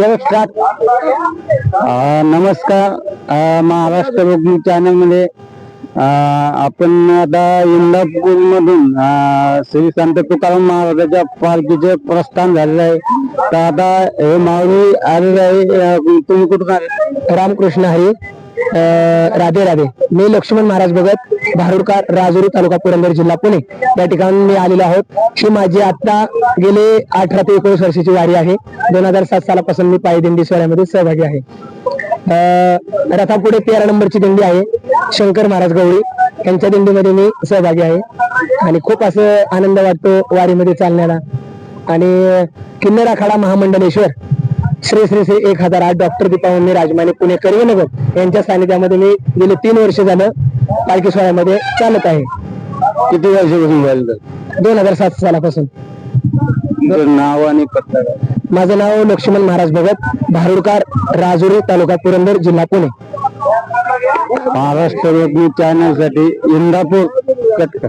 Start नमस्कार. महाराष्ट्र रोगनी चॅनलमध्ये आपण आता इंदापूरमधून श्री संत तुकाराम महाराजाच्या पालखीचे प्रस्थान झालेलं आहे. तर आता हे माऊली आलेले आहे. तुम्ही कुठून आले? रामकृष्ण हरी. राधे राधे. मी लक्ष्मण महाराज भगत भारुडकर राजुरी तालुका पुरंदर जिल्हा पुणे. या ठिकाणी मी आलेलो आहोत. ही माझी आता गेले अठरा ते एकोणीस वर्षाची वारी आहे. दोन हजार सात सालापासून मी पायी दिंडी सोहळ्यामध्ये सहभागी आहे. रथापुढे तेरा नंबरची दिंडी आहे. शंकर महाराज गवळी. यांच्या दिंडीमध्ये मी सहभागी आहे. आणि खूप असं आनंद वाटतो वारीमध्ये चालण्याला. आणि किन्नर आखाडा महामंडलेश्वर. श्री श्री श्री एक हजार आठ डॉक्टर दीपावनी राजमाने पुणे कर्वेनगर यांच्या सानिध्यामध्ये मी गेले तीन वर्ष झालं पालखी सोहळ्यामध्ये चालत आहे. किती वर्षापासून झालं दोन हजार सात सालापासून. नाव आणि पत्ता? माझं नाव लक्ष्मण महाराज भगत भारुडकार राजुरी तालुका पुरंदर जिल्हा पुणे. महाराष्ट्र रोगनी चॅनलसाठी इंदापूर कटकर